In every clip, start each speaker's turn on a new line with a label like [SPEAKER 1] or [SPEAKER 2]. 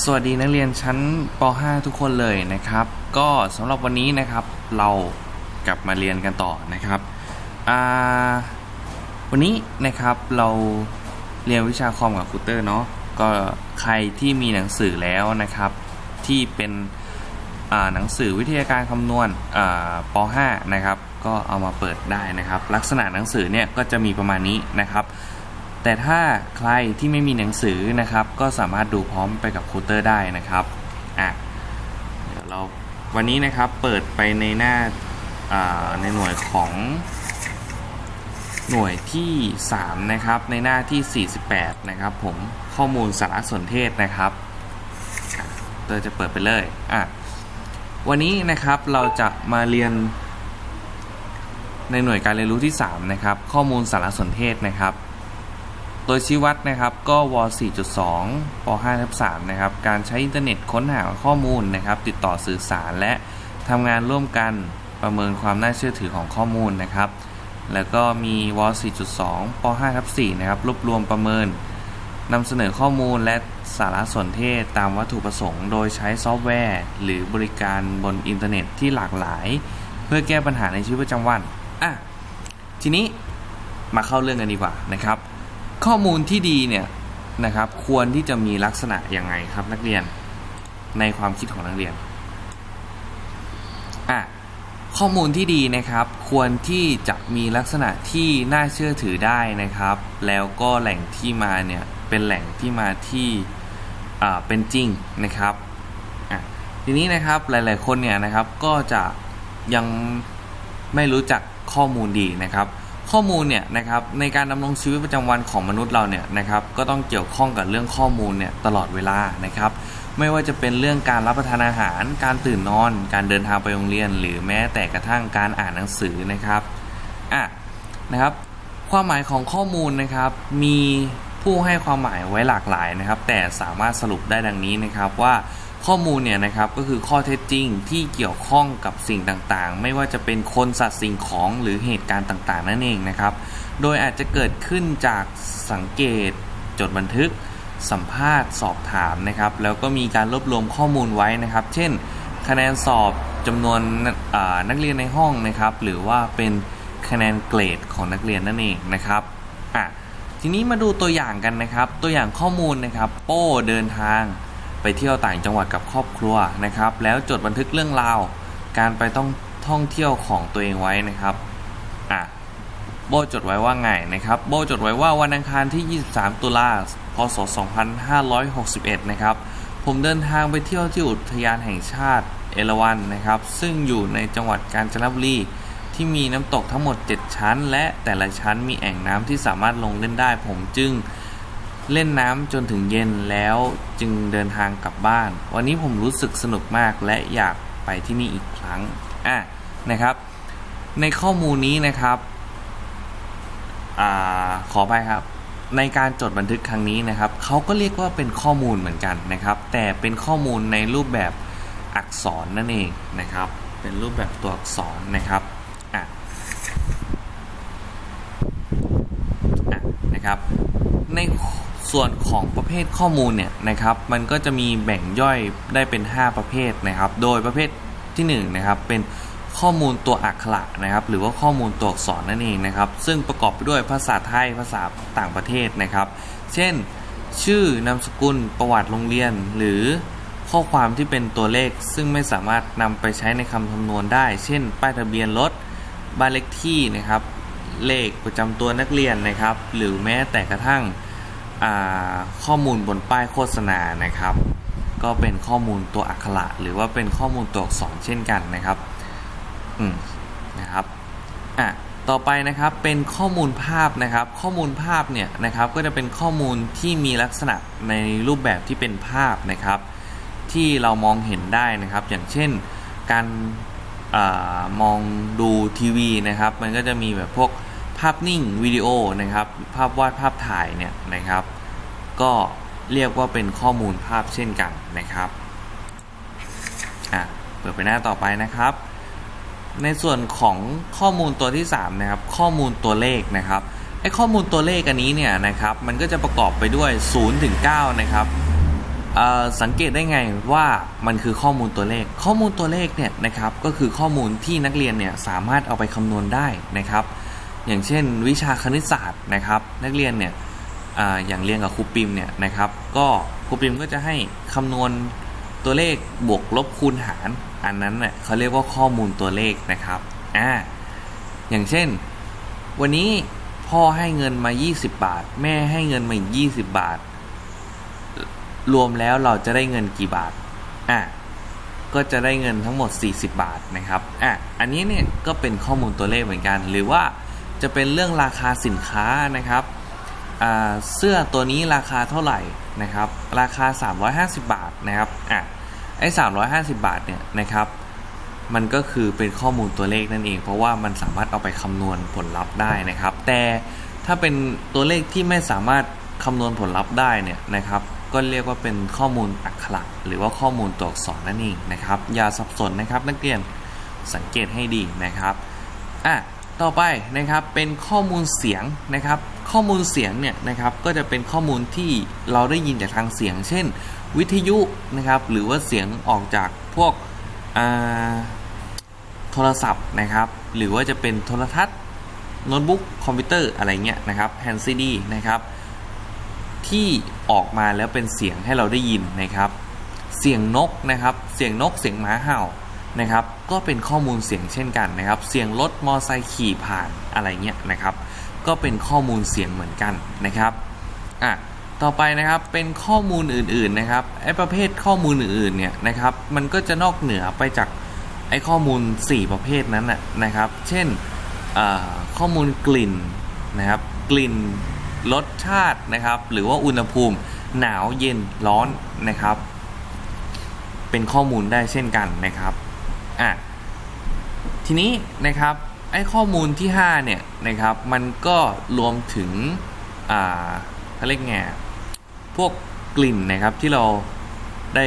[SPEAKER 1] สวัสดีนักเรียนชั้นป .5 ทุกคนเลยนะครับ ก็สำหรับวันนี้นะครับเรากลับมาเรียนกันต่อนะครับวันนี้นะครับเราเรียนวิชาคอมกับครูเตอร์เนาะก็ใครที่มีหนังสือแล้วนะครับ ที่เป็นหนังสือวิทยาการคำนวณป .5 นะครับ ก็เอามาเปิดได้นะครับ ลักษณะหนังสือเนี่ยก็จะมีประมาณนี้นะครับ แต่ถ้าใครที่ไม่มีหนังสือนะครับ ก็สามารถดูพร้อมไปกับคูเตอร์ได้นะครับอะเดี๋ยวเราวันนี้นะครับเปิดไปในหน้าในหน่วยของหน่วยที่ 3 นะครับ ในหน้าที่ 48 นะครับผมข้อมูลสารสนเทศนะครับเตอร์จะเปิดไปเลยอะวันนี้นะครับเราจะมาเรียน ในหน่วยการเรียนรู้ที่ 3 นะครับ ข้อมูลสารสนเทศนะครับ โดยชี้วัดนะครับก็ว 4.2 ป 5ทับ3นะครับ การใช้อินเทอร์เน็ตค้นหาข้อมูลนะครับ ติดต่อสื่อสารและทำงานร่วมกันประเมินความน่าเชื่อถือของข้อมูลนะครับ แล้วก็มีว 4.2 ป 5ทับ4นะครับ รวบรวมประเมินนำเสนอข้อมูลและสารสนเทศตามวัตถุประสงค์ โดยใช้ซอฟต์แวร์ หรือบริการบนอินเทอร์เน็ตที่หลากหลาย เพื่อแก้ปัญหาในชีวิตประจำวัน อะ ทีนี้มาเข้าเรื่องกันดีกว่านะครับ ข้อมูลที่ดีเนี่ยนะครับ ควรที่จะมีลักษณะยังไงครับนักเรียนในความคิดของนักเรียนอะข้อมูลที่ดีนะครับ ควรที่จะมีลักษณะที่น่าเชื่อถือได้นะครับ แล้วก็แหล่งที่มาเนี่ยเป็นแหล่งที่มาที่อ่าเป็นจริงนะครับอะทีนี้นะครับหลาย ๆ คนเนี่ยนะครับก็จะยังไม่รู้จักข้อมูลดีนะครับ ข้อมูลเนี่ยนะครับในการดำรงชีวิตประจำวันของมนุษย์เราเนี่ยนะครับก็ต้องเกี่ยวข้องกับเรื่องข้อมูลเนี่ยตลอดเวลานะครับไม่ว่าจะเป็นเรื่องการรับประทานอาหาร การตื่นนอน การเดินทางไปโรงเรียน หรือแม้แต่กระทั่งการอ่านหนังสือนะครับอะนะครับความหมายของข้อมูลนะครับมีผู้ให้ความหมายไว้หลากหลายนะครับ แต่สามารถสรุปได้ดังนี้นะครับว่า ข้อมูลเนี่ยนะครับก็คือข้อเท็จจริงที่เกี่ยวข้องกับสิ่งต่างๆ ไม่ว่าจะเป็นคนสัตว์สิ่งของหรือเหตุการณ์ต่างๆ นั่นเองนะครับ โดยอาจจะเกิดขึ้นจากสังเกต จดบันทึก สัมภาษณ์ สอบถามนะครับ แล้วก็มีการรวบรวมข้อมูลไว้นะครับ เช่น คะแนนสอบจำนวนนักเรียนในห้องนะครับ หรือว่าเป็นคะแนนเกรดของนักเรียนนั่นเองนะครับอะทีนี้มาดูตัวอย่างกันนะครับ ตัวอย่างข้อมูลนะครับ โป้เดินทาง ไปเที่ยวต่างจังหวัดกับครอบครัวนะครับ แล้วจดบันทึกเรื่องราว การไปต้องท่องเที่ยวของตัวเองไว้นะครับอะโบจดไว้ว่าไงนะครับ โบจดไว้ว่าวันอังคารที่ 23 ตุลาพศ 2561 นะครับ ผมเดินทางไปเที่ยวที่อุทยานแห่งชาติเอราวัณนะครับ ซึ่งอยู่ในจังหวัดกาญจนบุรีที่มีน้ำตกทั้งหมด 7 ชั้น และแต่ละชั้นมีแอ่งน้ำที่สามารถลงเล่นได้ ผมจึง เล่นน้ำจนถึงเย็นแล้วจึงเดินทางกลับบ้าน วันนี้ผมรู้สึกสนุกมากและอยากไปที่นี่อีกครั้งอะนะครับ ในข้อมูลนี้นะครับอขอไปครับ ในการจดบันทึกครั้งนี้นะครับเขาก็เรียกว่าเป็นข้อมูลเหมือนกันนะครับ แต่เป็นข้อมูลในรูปแบบอักษรนั่นเองนะครับ เป็นรูปแบบตัวอักษรนะครับอะอะนะครับใน ส่วนของประเภทข้อมูลเนี่ยนะครับ มันก็จะมีแบ่งย่อยได้เป็น 5 ประเภทนะครับ โดยประเภทที่1นะครับเป็นข้อมูลตัวอักขระนะครับ หรือว่าข้อมูลตัวอักษรนั่นเองนะครับ ซึ่งประกอบไปด้วยภาษาไทยภาษาต่างประเทศนะครับ เช่น ชื่อนามสกุลประวัติโรงเรียน หรือข้อความที่เป็นตัวเลข ซึ่งไม่สามารถนำไปใช้ในคำคำนวณได้ เช่น ป้ายทะเบียนรถบ้านเลขที่นะครับ เลขประจำตัวนักเรียนนะครับ หรือแม้แต่กระทั่ง ข้อมูลบนป้ายโฆษณานะครับ ก็เป็นข้อมูลตัวอักขระหรือว่าเป็นข้อมูลตัวอักษรเช่นกันนะครับอืมนะครับอะต่อไปนะครับเป็นข้อมูลภาพนะครับ ข้อมูลภาพเนี่ยนะครับก็จะเป็นข้อมูลที่มีลักษณะในรูปแบบที่เป็นภาพนะครับ ที่เรามองเห็นได้นะครับ อย่างเช่นการอามองดูทีวีนะครับ มันก็จะมีแบบพวกาพนิ่งวิดีโอนะครับ ภาพวาดภาพถ่ายเนี่ยนะครับ ก็เรียกว่าเป็นข้อมูลภาพเช่นกันนะครับอะเปิดไปหน้าต่อไปนะครับ ในส่วนของข้อมูลตัวที่ 3 นะครับ ข้อมูลตัวเลขนะครับไอ้ข้อมูลตัวเลขอันนี้เนี่ยนะครับมันก็จะประกอบไปด้วย0ถึง9นะครับเออสังเกตได้ไงว่ามันคือข้อมูลตัวเลข ข้อมูลตัวเลขเนี่ยนะครับก็คือข้อมูลที่นักเรียนเนี่ยสามารถเอาไปคำนวณได้นะครับ อย่างเช่น วิชาคณิตศาสตร์นะครับ นักเรียนเนี่ยออย่างเรียนกับครูปิมเนี่ยนะครับ ก็ครูปิมก็จะให้คำนวณตัวเลขบวกลบคูณหาร อันนั้นเน่ยเขาเรียกว่าข้อมูลตัวเลขนะครับอ่าอย่างเช่น วันนี้พ่อให้เงินมา 20 บาท แม่ให้เงินมาอีก20 บาท รวมแล้วเราจะได้เงินกี่บาทอะก็จะได้เงินทั้งหมด 40 บาทนะครับอะอันนี้เนี่ยก็เป็นข้อมูลตัวเลขเหมือนกัน หรือว่า จะเป็นเรื่องราคาสินค้านะครับเสื้อตัวนี้ราคาเท่าไหร่นะครับ ราคา 350 บาทนะครับอะไอ้350 บาทเนี่ยนะครับ มันก็คือเป็นข้อมูลตัวเลขนั่นเอง เพราะว่ามันสามารถเอาไปคำนวณผลลัพธ์ได้นะครับ แต่ถ้าเป็นตัวเลขที่ไม่สามารถคำนวณผลลัพธ์ได้เนี่ยนะครับ ก็เรียกว่าเป็นข้อมูลอักขระหรือว่าข้อมูลตัวอักษรนั่นเองนะครับ อย่าสับสนนะครับนักเรียนสังเกตให้ดีนะครับอะ ต่อไปนะครับเป็นข้อมูลเสียงนะครับ ข้อมูลเสียงเนี่ยนะครับก็จะเป็นข้อมูลที่เราได้ยินจากทางเสียง เช่น วิทยุนะครับ หรือว่าเสียงออกจากพวกโทรศัพท์นะครับ หรือว่าจะเป็นโทรทัศน์โน้ตบุ๊กคอมพิวเตอร์อะไรเงี้ยนะครับแผ่นซีดีนะครับ ที่ออกมาแล้วเป็นเสียงให้เราได้ยินนะครับ เสียงนกนะครับ เสียงนกเสียงหมาเห่า นะครับก็เป็นข้อมูลเสียงเช่นกันนะครับ เสียงรถมอไซค์ขี่ผ่านอะไรเงี้ยนะครับ ก็เป็นข้อมูลเสียงเหมือนกันนะครับอะต่อไปนะครับเป็นข้อมูลอื่นๆนะครับไอ้ประเภทข้อมูลอื่นๆเนี่ยนะครับมันก็จะนอกเหนือไปจากไอ้ข้อมูล 4 ประเภทนั้นนะนะครับ เช่นข้อมูลกลิ่นนะครับ กลิ่นรสชาตินะครับ หรือว่าอุณหภูมิหนาวเย็นร้อนนะครับ เป็นข้อมูลได้เช่นกันนะครับ อะทีนี้นะครับไอ้ข้อมูลที่ 5 เนี่ยนะครับมันก็รวมถึงอ่าเขาเรียกไงพวกกลิ่นนะครับที่เราได้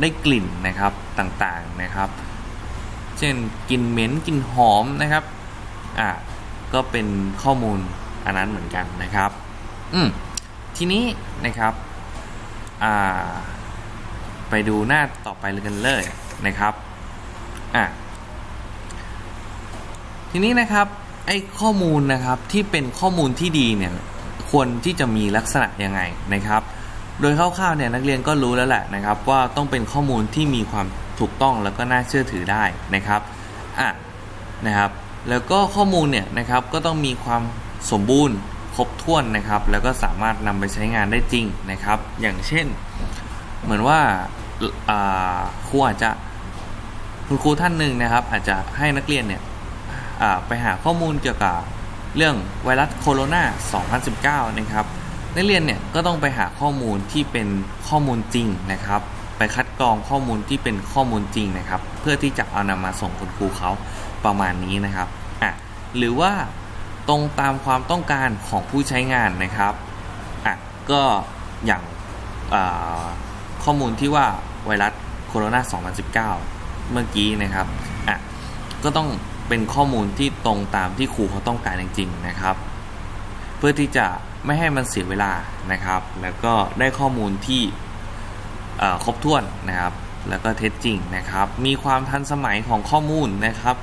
[SPEAKER 1] ได้กลิ่นนะครับต่างๆนะครับ เช่นกลิ่นเหม็นกลิ่นหอมนะครับอ่าก็เป็นข้อมูลอันนั้นเหมือนกันนะครับอืมทีนี้นะครับอ่าไปดูหน้าต่อไปเลยกันเลยนะครับ อ่าทีนี้นะครับไอ้ข้อมูลนะครับที่เป็นข้อมูลที่ดีเนี่ยควรที่จะมีลักษณะยังไงนะครับ โดยคร่าวๆเนี่ยนักเรียนก็รู้แล้วแหละนะครับ ว่าต้องเป็นข้อมูลที่มีความถูกต้องแล้วก็น่าเชื่อถือได้นะครับอะนะครับแล้วก็ข้อมูลเนี่ยนะครับก็ต้องมีความสมบูรณ์ครบถ้วนนะครับ แล้วก็สามารถนำไปใช้งานได้จริงนะครับ อย่างเช่น เหมือนว่าอ่าครูอาจจะ คุณครูท่านหนึ่งนะครับ อาจจะให้นักเรียนเนี่ยไปหาข้อมูลเกี่ยวกับเรื่องไวรัสโคโรนา 2019 นะครับ นักเรียนเนี่ยก็ต้องไปหาข้อมูลที่เป็นข้อมูลจริงนะครับ ไปคัดกรองข้อมูลที่เป็นข้อมูลจริงนะครับ เพื่อที่จะเอานำมาส่งคุณครูเขาประมาณนี้นะครับอะหรือว่าตรงตามความต้องการของผู้ใช้งานนะครับอะก็อย่างข้อมูลที่ว่าไวรัสโคโรนา 2019 เมื่อกี้นะครับอะก็ต้องเป็นข้อมูลที่ตรงตามที่ครูเขาต้องการจริงๆนะครับ เพื่อที่จะไม่ให้มันเสียเวลานะครับ แล้วก็ได้ข้อมูลที่ครบถ้วนนะครับ แล้วก็เท็จจริงนะครับ มีความทันสมัยของข้อมูลนะครับ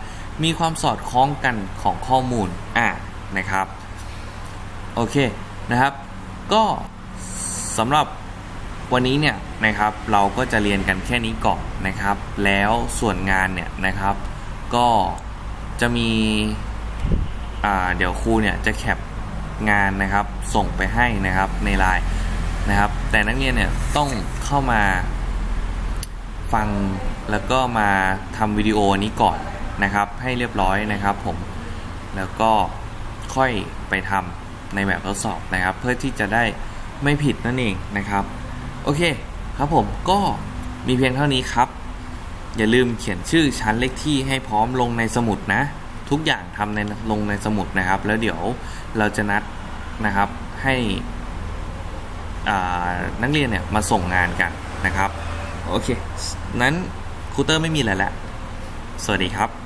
[SPEAKER 1] มีความสอดคล้องกันของข้อมูลอ่านะครับโอเคนะครับ ก็สำหรับ วันนี้เนี่ยนะครับเราก็จะเรียนกันแค่นี้ก่อนนะครับ แล้วส่วนงานเนี่ยนะครับก็จะมีอ่าเดี๋ยวครูเนี่ยจะแคปงานนะครับส่งไปให้นะครับในไลน์นะครับ แต่นักเรียนเนี่ยต้องเข้ามาฟังแล้วก็มาทำวิดีโอนี้ก่อนนะครับ ให้เรียบร้อยนะครับผมแล้วก็ค่อยไปทำในแบบทดสอบนะครับ เพื่อที่จะได้ไม่ผิดนั่นเองนะครับ โอเคครับผมก็มีเพียงเท่านี้ครับ อย่าลืมเขียนชื่อชั้นเลขที่ให้พร้อมลงในสมุดนะ ทุกอย่างทำในลงในสมุดนะครับ แล้วเดี๋ยวเราจะนัดนะครับให้นักเรียนเนี่ยมาส่งงานกันนะครับ โอเค นั้นครูเตอร์ไม่มีอะไรแล้ว สวัสดีครับ